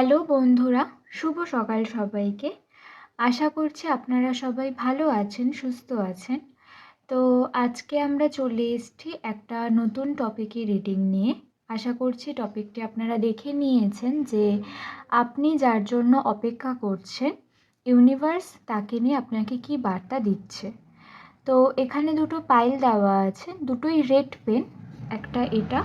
Hello বন্ধুরা, শুভ সকাল সবাইকে। আশা করছি আপনারা সবাই ভালো আছেন, সুস্থ আছেন। তো আজকে আমরা চলে এসেছি একটা নতুন টপিকে রিডিং নিয়ে। আশা করছি টপিকটি আপনারা দেখে নিয়েছেন যে আপনি যার জন্য অপেক্ষা করছেন ইউনিভার্স তাকে নিয়ে আপনাকে কি বার্তা দিচ্ছে। তো এখানে দুটো পাইল দেওয়া আছে, দুটোই রেড পেন একটা এটা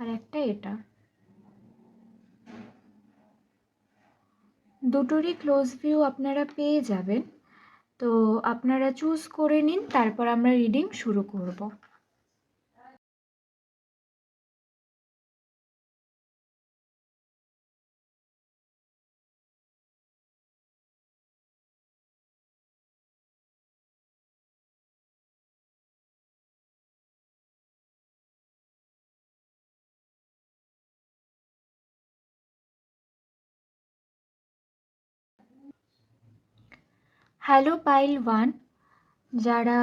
আর একটা এটা। দুটোরই ক্লোজ ভিউ আপনারা পেয়ে যাবেন। তো আপনারা চুজ করে নিন, তারপর আমরা রিডিং শুরু করব। হ্যালো পাইল ওয়ান যারা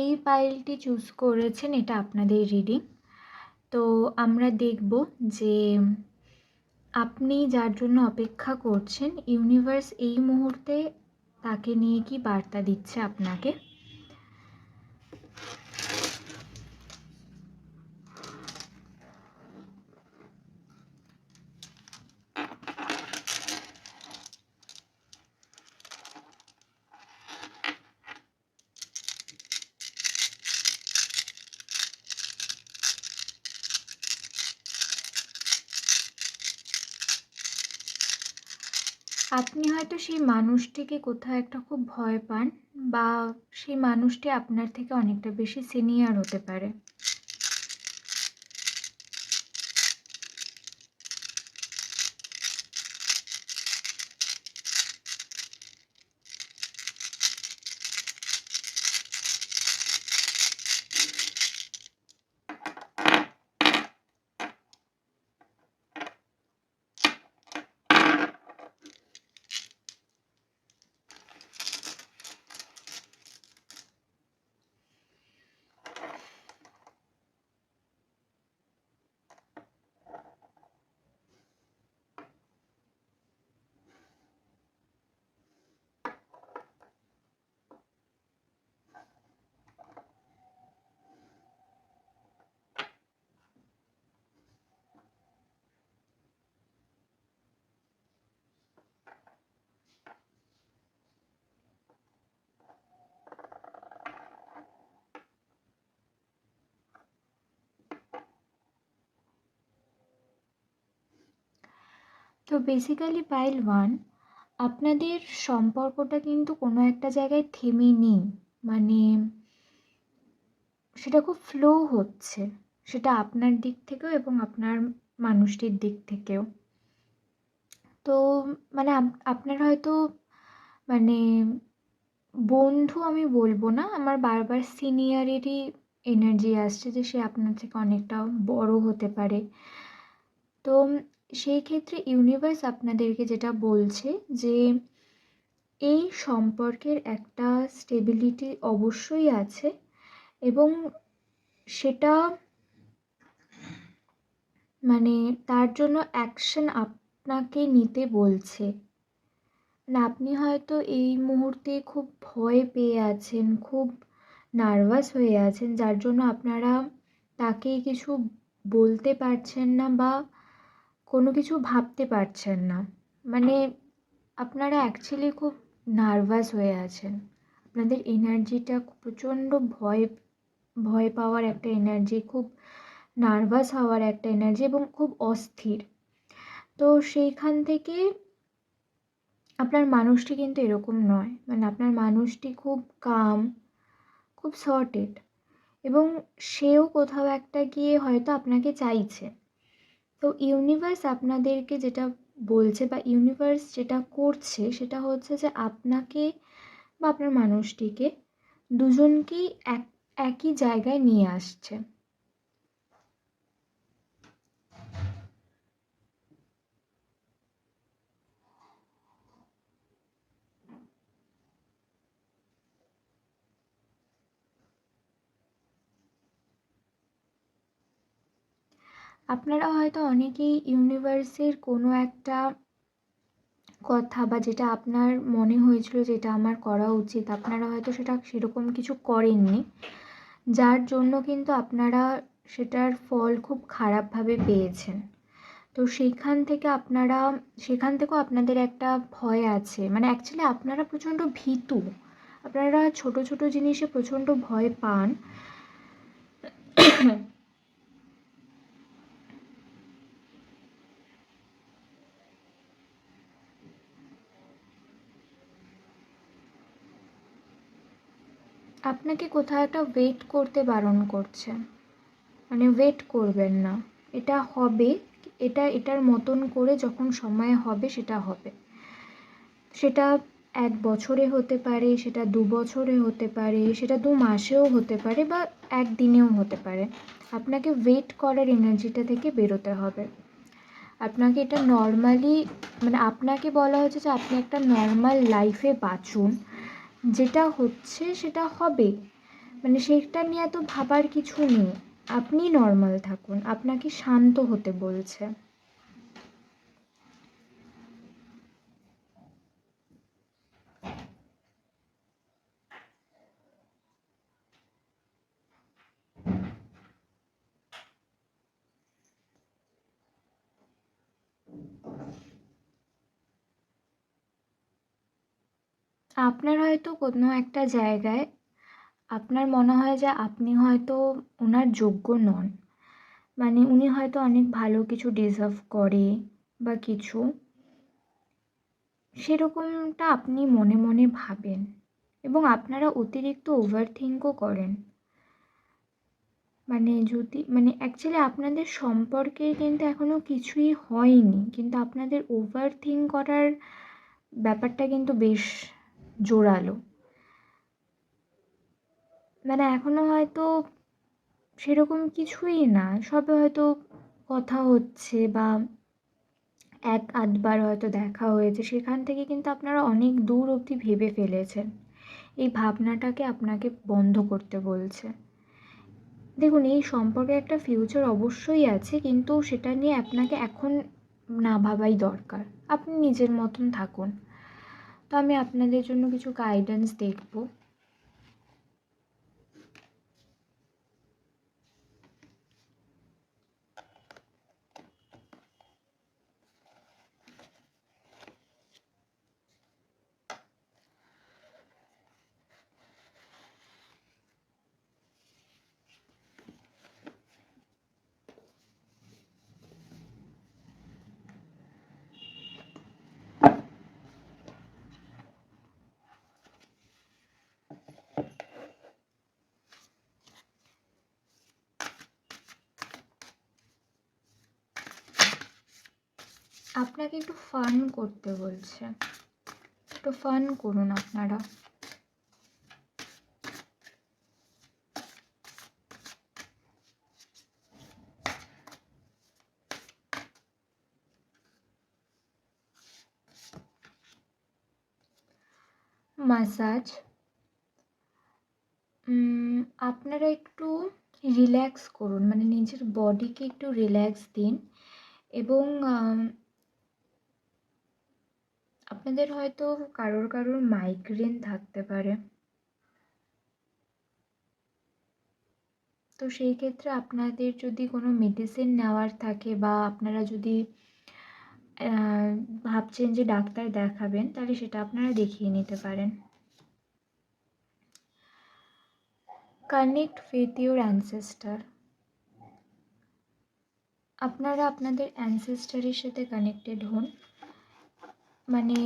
এই পাইলটি চুজ করেছেন, এটা আপনাদের রিডিং তো আমরা দেখব যে আপনি যার জন্য অপেক্ষা করছেন ইউনিভার্স এই মুহূর্তে তাকে নিয়ে কি বার্তা দিচ্ছে আপনাকে আপনি হয়তো সেই মানুষটিকে কোথাও একটা খুব ভয় পান বা সেই মানুষটি আপনার থেকে অনেকটা বেশি সিনিয়র হতে পারে। তো বেসিক্যালি পাইল ওয়ান আপনাদের সম্পর্কটা কিন্তু কোনো একটা জায়গায় থেমে নেই। মানে সেটা খুব ফ্লো হচ্ছে, সেটা আপনার দিক থেকেও এবং আপনার মানুষটির দিক থেকেও। তো মানে আপনার হয়তো মানে বন্ধু আমি বলব না, আমার বারবার সিনিয়রেরই এনার্জি আসছে যে সে আপনার থেকে অনেকটা বড় হতে পারে। তো সেই ক্ষেত্রে ইউনিভার্স আপনাদেরকে যেটা বলছে যে এই সম্পর্কের একটা স্টেবিলিটি অবশ্যই আছে এবং সেটা মানে তার জন্য অ্যাকশন আপনাকে নিতে বলছে। মানে আপনি হয়তো এই মুহূর্তে খুব ভয় পেয়ে আছেন, খুব নার্ভাস হয়ে আছেন, যার জন্য আপনারা তাকে কিছু বলতে পারছেন না বা কোনো কিছু ভাবতে পারছেন না। মানে আপনারা অ্যাকচুয়ালি খুব নার্ভাস হয়ে আছেন। আপনাদের এনার্জিটা প্রচণ্ড ভয় ভয় পাওয়ার একটা এনার্জি খুব নার্ভাস হওয়ার একটা এনার্জি এবং খুব অস্থির। তো সেইখান থেকে আপনার মানুষটি কিন্তু এরকম নয়। মানে আপনার মানুষটি খুব কাম খুব সর্টেড এবং সেও কোথাও একটা গিয়ে হয়তো আপনাকে চাইছে। তো ইউনিভার্স আপনাদেরকে যেটা বলছে বা ইউনিভার্স যেটা করছে সেটা হচ্ছে যে আপনাকে বা আপনার মানুষটিকে দুজনকেই এক, একই জায়গায় নিয়ে আসছে। আপনারা হয়তো অনেকেই ইউনিভার্সের কোনো একটা কথা বা যেটা আপনার মনে হয়েছিল যেটা আমার করা উচিত, আপনারা হয়তো সেটা সেরকম কিছু করেননি। যার জন্য কিন্তু আপনারা সেটার ফল খুব খারাপভাবে পেয়েছেন। তো সেইখান থেকে আপনারা, সেখান থেকেও আপনাদের একটা ভয় আছে। মানে অ্যাকচুয়ালি আপনারা প্রচণ্ড ভীতু। আপনারা ছোট ছোট জিনিসে প্রচণ্ড ভয় পান। আপনাকে কোথাও একটা ওয়েট করতে বারণ করছে। মানে ওয়েট করবেন না। এটা হবে, এটা, এটার মতন করে যখন সময় হবে সেটা হবে। সেটা এক বছরে হতে পারে, সেটা দু বছরে হতে পারে, সেটা দু মাসেও হতে পারে বা একদিনেও হতে পারে। আপনাকে ওয়েট করার এনার্জিটা থেকে বেরোতে হবে। আপনাকে এটা নর্মালি মানে আপনাকে বলা হচ্ছে যে আপনি একটা নর্মাল লাইফে বাঁচুন। যেটা হচ্ছে সেটা হবে। মানে সেটা নিয়ে এত ভাবার কিছু নেই। আপনি নর্মাল থাকুন। আপনাকে শান্ত হতে বলছে। আপনার হয়তো কোনো একটা জায়গায় আপনার মনে হয় যে আপনি হয়তো ওনার যোগ্য নন। মানে উনি হয়তো অনেক ভালো কিছু ডিজার্ভ করে বা কিছু। সেরকমটা আপনি মনে মনে ভাবেন এবং আপনারা অতিরিক্ত ওভার থিঙ্কও করেন। মানে যদি মানে অ্যাকচুয়ালি আপনাদের সম্পর্কে কিন্তু এখনও কিছুই হয়নি, কিন্তু আপনাদের ওভার থিঙ্ক করার ব্যাপারটা কিন্তু বেশ জোরালো। মানে এখনও হয়তো সেরকম কিছুই না, সবে হয়তো কথা হচ্ছে বা এক আধবার হয়তো দেখা হয়েছে, সেখান থেকে কিন্তু আপনারা অনেক দূর অবধি ভেবে ফেলেছেন। এই ভাবনাটাকে আপনাকে বন্ধ করতে বলছে। দেখুন, এই সম্পর্কে একটা ফিউচার অবশ্যই আছে, কিন্তু সেটা নিয়ে আপনাকে এখন না ভাবাই দরকার। আপনি নিজের মতন থাকুন। তো আমি আপনাদের জন্য কিছু গাইডেন্স দেখব। আপনাকে একটু ফান করতে বলছে। একটু ফান করুন আপনারা। মাসাজ। আপনারা একটু রিল্যাক্স করুন মানে নিজের বডিকে একটু রিল্যাক্স দিন। এবং আপনাদের হয়তো কারোর কারোর মাইগ্রেন থাকতে পারে। তো সেই ক্ষেত্রে আপনাদের যদি কোনো মেডিসিন নেওয়ার থাকে বা আপনারা যদি ভাবছেন যে ডাক্তার দেখাবেন, তাহলে সেটা আপনারা দেখিয়ে নিতে পারেন। কানেক্ট উইথ ইউর অ্যানসেস্টার আপনারা আপনাদের অ্যানসেস্টারের সাথে কানেক্টেড হন। মানে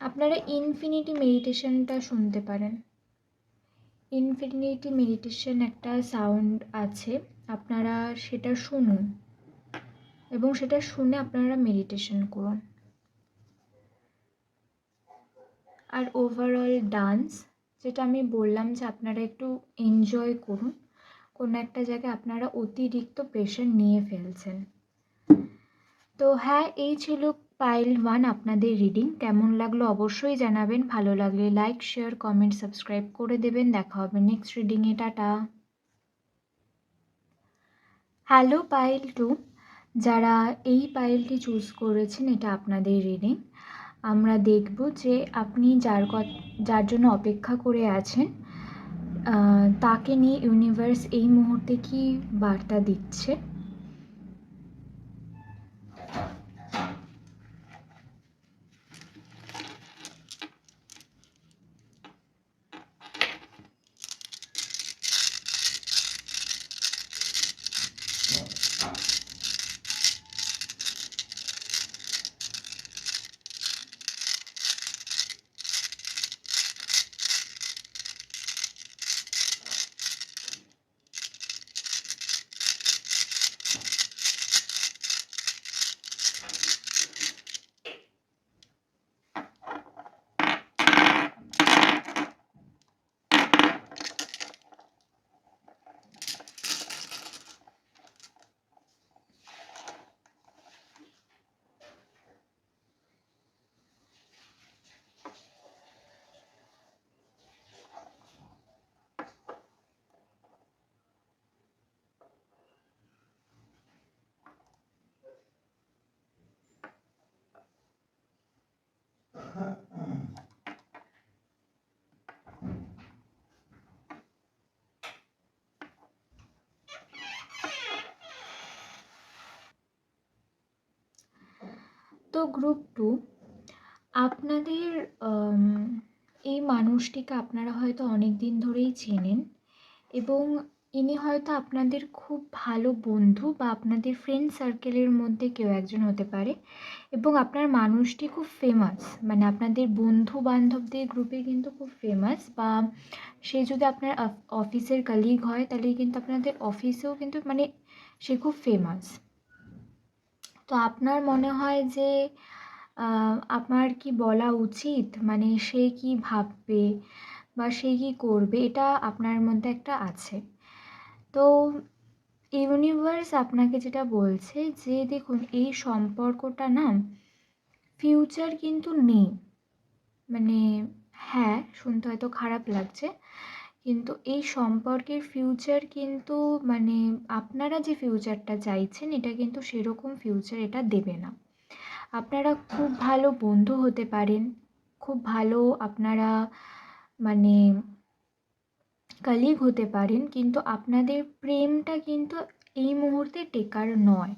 আপনারা ইনফিনিটি মেডিটেশনটা শুনতে পারেন। ইনফিনিটি মেডিটেশন একটা সাউন্ড আছে, আপনারা সেটা শুনুন এবং সেটা শুনে আপনারা মেডিটেশন করুন। আর ওভারঅল ডান্স যেটা আমি বললাম যে আপনারা একটু এনজয় করুন, কোনো একটা জায়গায় আপনারা অতিরিক্ত প্রেশার নিয়ে ফেলছেন। তো হ্যাঁ এই ছিল পাইল ওয়ান আপনাদের রিডিং। কেমন লাগল অবশ্যই জানাবেন। ভালো লাগলে লাইক, শেয়ার, কমেন্ট, সাবস্ক্রাইব করে দেবেন। দেখা হবে নেক্সট রিডিংয়ে টাটা। Hello pile two. যারা এই পাইলটি চুজ করেছেন, এটা আপনাদের রিডিং। আমরা দেখব যে আপনি যার যার জন্য অপেক্ষা করে আছেন তাকে নিয়ে ইউনিভার্স এই মুহূর্তে কি বার্তা দিচ্ছে। তো গ্রুপ টু আপনাদের এই মানুষটিকে আপনারা হয়তো অনেক দিন ধরেই চেনেন এবং ইনি হয়তো আপনাদের খুব ভালো বন্ধু বা আপনাদের ফ্রেন্ড সার্কেলের মধ্যে কেউ একজন হতে পারে এবং আপনার মানুষটি খুব ফেমাস মানে আপনাদের বন্ধু বান্ধবদের গ্রুপে কিন্তু খুব ফেমাস বা সে যদি আপনার অফিসের কালিগ হয় তাহলে কিন্তু আপনাদের অফিসেও কিন্তু মানে সে খুব ফেমাস তো আপনার মনে হয় যে আপনার কি বলা উচিত? মানে সে কি ভাববে বা সে কি করবে? এটা আপনার মধ্যে একটা আছে। তো ইউনিভার্স আপনাকে যেটা বলছে যে, দেখুন, এই সম্পর্কটা না ফিউচার কিন্তু নেই। মানে হ্যাঁ শুনতে হয়তো খারাপ লাগছে, কিন্তু এই সম্পর্কের ফিউচার কিন্তু মানে আপনারা যে ফিউচারটা চাইছেন, এটা কিন্তু সেরকম ফিউচার এটা দেবে না। আপনারা খুব ভালো বন্ধু হতে পারেন, খুব ভালো আপনারা মানে কালিগ হতে পারেন, কিন্তু আপনাদের প্রেমটা কিন্তু এই মুহূর্তে টেকার নয়।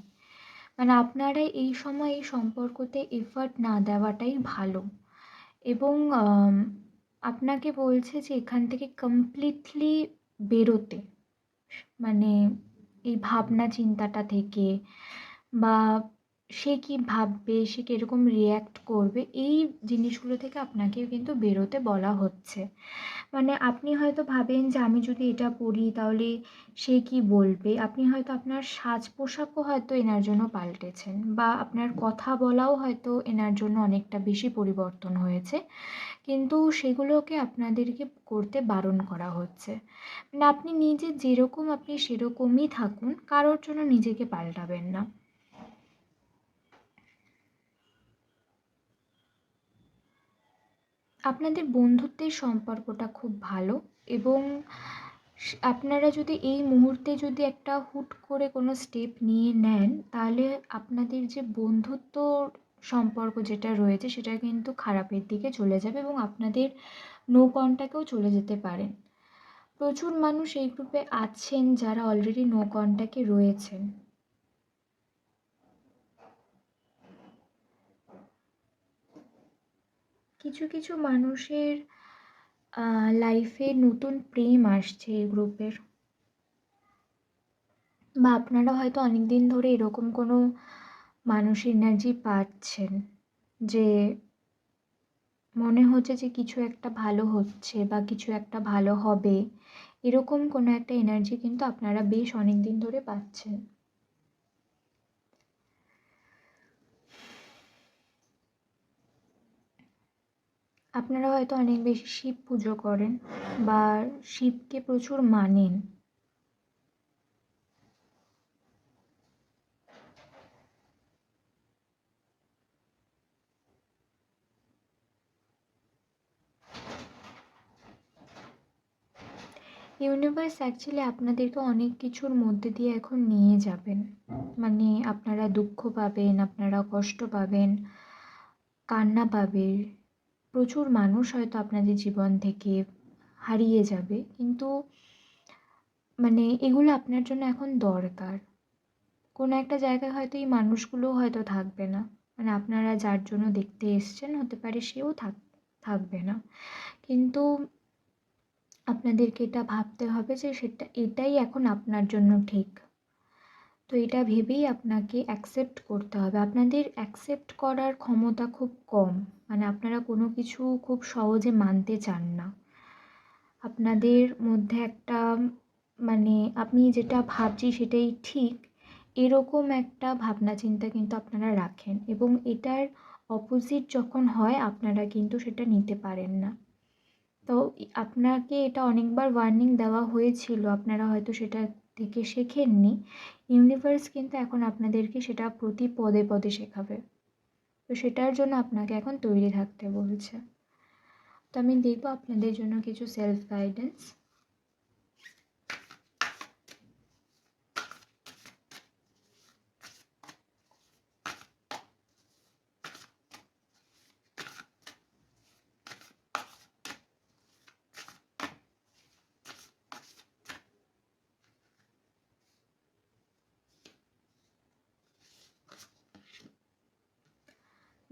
মানে আপনারা এই সময় এই সম্পর্কতে এফার্ট না দেওয়াটাই ভালো। এবং আপনাকে বলছে যে এখান থেকে কমপ্লিটলি বেরোতে। মানে এই ভাবনা চিন্তাটা থেকে বা সে কী ভাববে, সে কীরকম রিয়্যাক্ট করবে, এই জিনিসগুলো থেকে আপনাকেও কিন্তু বেরোতে বলা হচ্ছে। মানে আপনি হয়তো ভাবেন যে আমি যদি এটা পড়ি তাহলে সে কী বলবে? আপনি হয়তো আপনার সাজ পোশাকও হয়তো এনার জন্য পাল্টেছেন বা আপনার কথা বলাও হয়তো এনার জন্য অনেকটা বেশি পরিবর্তন হয়েছে। কিন্তু সেগুলোকে আপনাদেরকে করতে বারণ করা হচ্ছে। মানে আপনি নিজে যেরকম আপনি সেরকমই থাকুন, কারোর জন্য নিজেকে পাল্টাবেন না। আপনাদের বন্ধুত্বের সম্পর্কটা খুব ভালো এবং আপনারা যদি এই মুহূর্তে যদি একটা হুট করে কোনো স্টেপ নিয়ে নেন, তাহলে আপনাদের যে বন্ধুত্ব সম্পর্ক যেটা রয়েছে, সেটা কিন্তু খারাপের দিকে চলে যাবে এবং আপনাদের নো কন্ট্যাক্টেও চলে যেতে পারেন প্রচুর মানুষ এই গ্রুপে আছেন যারা অলরেডি নো কন্ট্যাক্টে রয়েছেন। কিছু কিছু মানুষের লাইফে নতুন প্রেম আসছে এই গ্রুপের বা আপনারা হয়তো অনেক দিন ধরে এরকম কোনো মানুষ এনার্জি পাচ্ছেন যে মনে হচ্ছে যে কিছু একটা ভালো হচ্ছে বা কিছু একটা ভালো হবে, এরকম কোনো একটা এনার্জি কিন্তু আপনারা বেশ অনেক দিন ধরে পাচ্ছেন। আপনারা হয়তো অনেক বেশি শিব পুজো করেন বা শিবকে প্রচুর মানেন। ইউনিভার্স অ্যাকচুয়ালি আপনাদেরকে অনেক কিছুর মধ্যে দিয়ে এখন নিয়ে যাবেন। মানে আপনারা দুঃখ পাবেন, আপনারা কষ্ট পাবেন, কান্না পাবে। প্রচুর মানুষ হয়তো আপনাদের জীবন থেকে হারিয়ে যাবে, কিন্তু মানে এগুলো আপনার জন্য এখন দরকার। কোনো একটা জায়গায় হয়তো এই মানুষগুলো হয়তো থাকবে না। মানে আপনারা যার জন্য দেখতে এসছেন হতে পারে সেও থাক, থাকবে না। কিন্তু আপনাদেরকে এটা ভাবতে হবে যে সেটা, এটাই এখন আপনার জন্য ঠিক। তো এটা ভেবেই আপনাকে অ্যাকসেপ্ট করতে হবে। আপনাদের অ্যাকসেপ্ট করার ক্ষমতা খুব কম। মানে আপনারা কোনো কিছু খুব সহজে মানতে চান না। আপনাদের মধ্যে একটা মানে আপনি যেটা ভাবছি সেটাই ঠিক, এরকম একটা ভাবনা চিন্তা কিন্তু আপনারা রাখেন এবং এটার অপোজিট যখন হয় আপনারা কিন্তু সেটা নিতে পারেন না। তো আপনাকে এটা অনেকবার ওয়ার্নিং দেওয়া হয়েছিল, আপনারা হয়তো সেটা থেকে শেখেননি ইউনিভার্স কিন্তু এখন আপনাদেরকে সেটা প্রতি পদে পদে শেখাবে। তো সেটার জন্য আপনাকে এখন তৈরি থাকতে বলছে। তো আমি দেখব আপনাদের জন্য কিছু সেলফ গাইডেন্স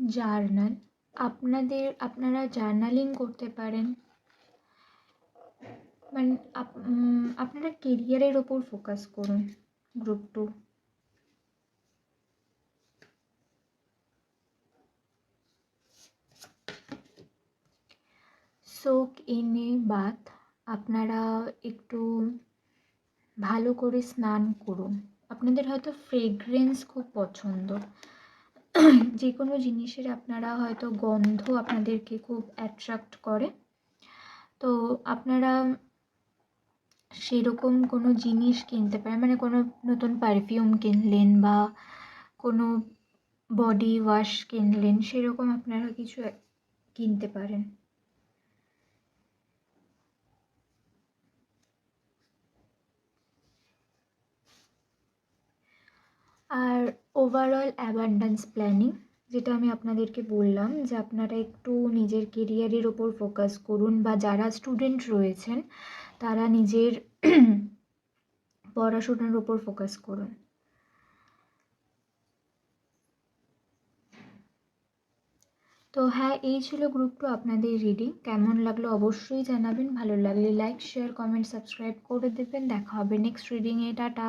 জার্নাল। আপনাদের, আপনারা জার্নালিং করতে পারেন। মানে আপনারা কেরিয়ারের ওপর ফোকাস করুন, গ্রুপ টু। সোক এনে বাথ আপনারা একটু ভালো করে স্নান করুন। আপনাদের হয়তো ফ্রেগরেন্স খুব পছন্দ। যে কোনো জিনিসের আপনারা হয়তো গন্ধ আপনাদেরকে খুব অ্যাট্রাক্ট করে। তো আপনারা সেরকম কোনো জিনিস কিনতে পারেন মানে কোনো নতুন পারফিউম কিনলেন বা কোনো বডি ওয়াশ কিনলেন, সেরকম আপনারা কিছু কিনতে পারেন। আর ওভারঅল অ্যাবান্ডেন্স প্ল্যানিং যেটা আমি আপনাদেরকে বললাম যে আপনারা একটু নিজের কেরিয়ারের ওপর ফোকাস করুন বা যারা স্টুডেন্ট রয়েছেন, তারা নিজের পড়াশোনার ওপর ফোকাস করুন। তো হ্যাঁ এই ছিল গ্রুপ টু আপনাদের রিডিং কেমন লাগল অবশ্যই জানাবেন। ভালো লাগলে লাইক শেয়ার কমেন্ট সাবস্ক্রাইব করে দেবেন। দেখা হবে নেক্সট রিডিংয়ে টাটা!